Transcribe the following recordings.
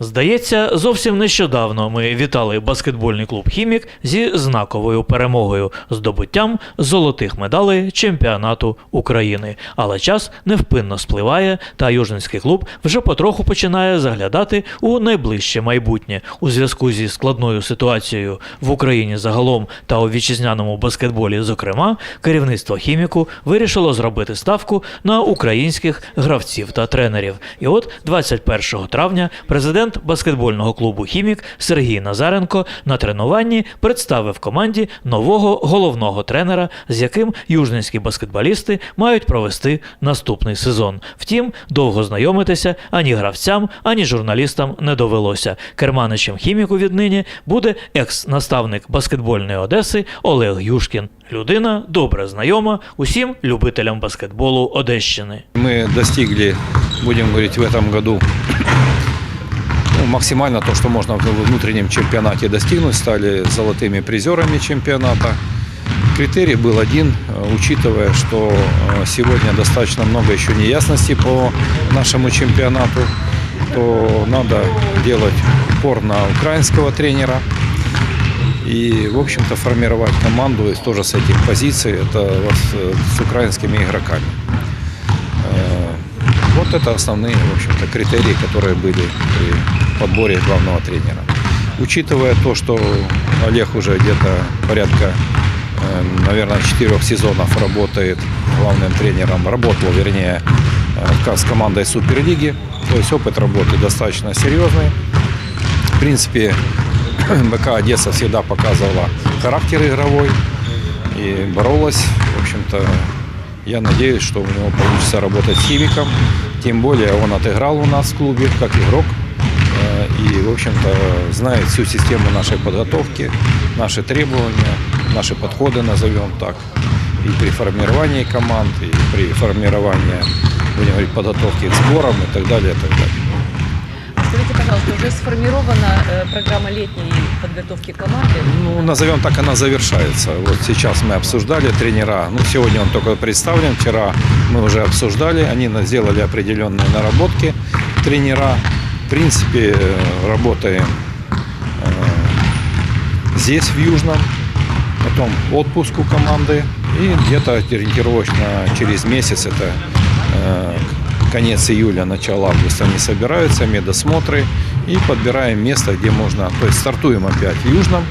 Здається, зовсім нещодавно ми вітали баскетбольний клуб Хімік зі знаковою перемогою здобуттям золотих медалей чемпіонату України. Але час невпинно спливає, та южненський клуб вже потроху починає заглядати у найближче майбутнє у зв'язку зі складною ситуацією в Україні загалом та у вітчизняному баскетболі. Зокрема, керівництво хіміку вирішило зробити ставку на українських гравців та тренерів. І от 21 травня президент баскетбольного клубу Хімік Сергій Назаренко на тренуванні представив команді нового головного тренера, з яким южненські баскетболісти мають провести наступний сезон. Втім, довго знайомитися ані гравцям, ані журналістам не довелося. Керманичем хіміку віднині буде екс-наставник баскетбольної Одеси Олег Юшкін. Людина добре знайома усім любителям баскетболу Одещини. Мы достигли, будем говорить, в этом году ну, максимально то, что можно в внутреннем чемпионате достигнуть, стали золотыми призерами чемпионата. Критерий был один, э, учитывая, что э, сегодня достаточно много еще неясностей по нашему чемпионату, то надо делать упор на украинского тренера и, в общем-то, формировать команду тоже с этих позиций, это с- с украинскими игроками. Вот это основные, в общем-то, критерии, которые были при подборе главного тренера. Учитывая то, что Олег уже где-то порядка, э, наверное, четырех сезонов работает главным тренером, работал, вернее, э, с командой Суперлиги, то есть опыт работы достаточно серьезный. В принципе, БК Одесса всегда показывала характер игровой и боролась. В общем-то, я надеюсь, что у него получится работать с химиком. Тем более он отыграл у нас в клубе как игрок. Э, И, в общем-то, знает всю систему нашей подготовки, наши требования, наши подходы, назовем так. И при формировании команд, и при формировании, будем говорить, подготовки к сборам и так далее, и так далее. Скажите, пожалуйста, уже сформирована э, программа летней подготовки команды? Ну, назовем так, она завершается. Вот сейчас мы обсуждали тренера. Ну, сегодня он только представлен. Вчера мы уже обсуждали. Они сделали определенные наработки тренера. В принципе, э, работаем э, здесь, в Южном. Потом отпуск у команды. И где-то ориентировочно через месяц, это конец июля, начало августа, они собираются, медосмотры. И подбираем место, где можно, то есть стартуем опять в Южном,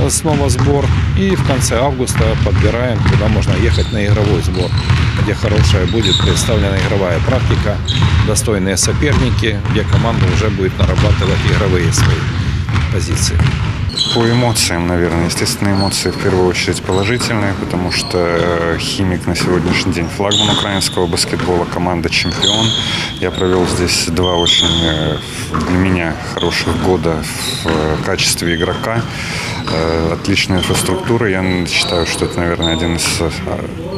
э, снова сбор. И в конце августа подбираем, куда можно ехать на игровой сбор, где хорошая будет представлена игровая практика, достойные соперники, где команда уже будет нарабатывать игровые свои позиции. По эмоциям, наверное, естественно, эмоции в первую очередь положительные, потому что э, «Химик» на сегодняшний день флагман украинского баскетбола, команда «Чемпион». Я провел здесь два очень э, для меня хороших года в э, качестве игрока. Отличная инфраструктура. Я считаю, что это, наверное, один из,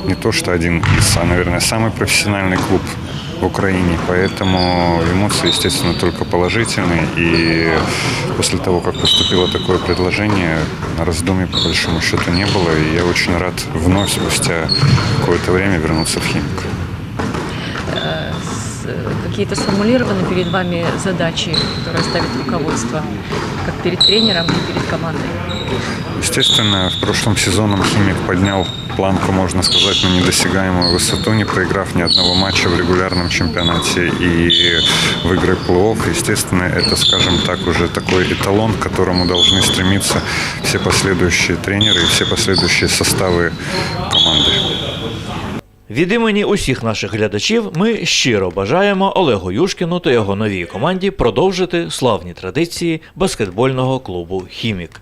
не то что один из, а, наверное, самый профессиональный клуб в Украине, поэтому эмоции, естественно, только положительные. И после того, как поступило такое предложение, на раздумье по большому счету не было. И я очень рад вновь спустя какое-то время вернуться в Химик. Какие-то сформулированы перед вами задачи, которые ставит руководство, как перед тренером и перед командой? Естественно, в прошлом сезоне Химик поднял планку, можно сказать, на недосягаемую высоту, не проиграв ни одного матча в регулярном чемпионате и в игры плей-офф. Естественно, это, скажем так, уже такой эталон, к которому должны стремиться все последующие тренеры и все последующие составы команды. Від імені усіх наших глядачів ми щиро бажаємо Олегу Юшкіну та його новій команді продовжити славні традиції баскетбольного клубу Хімік.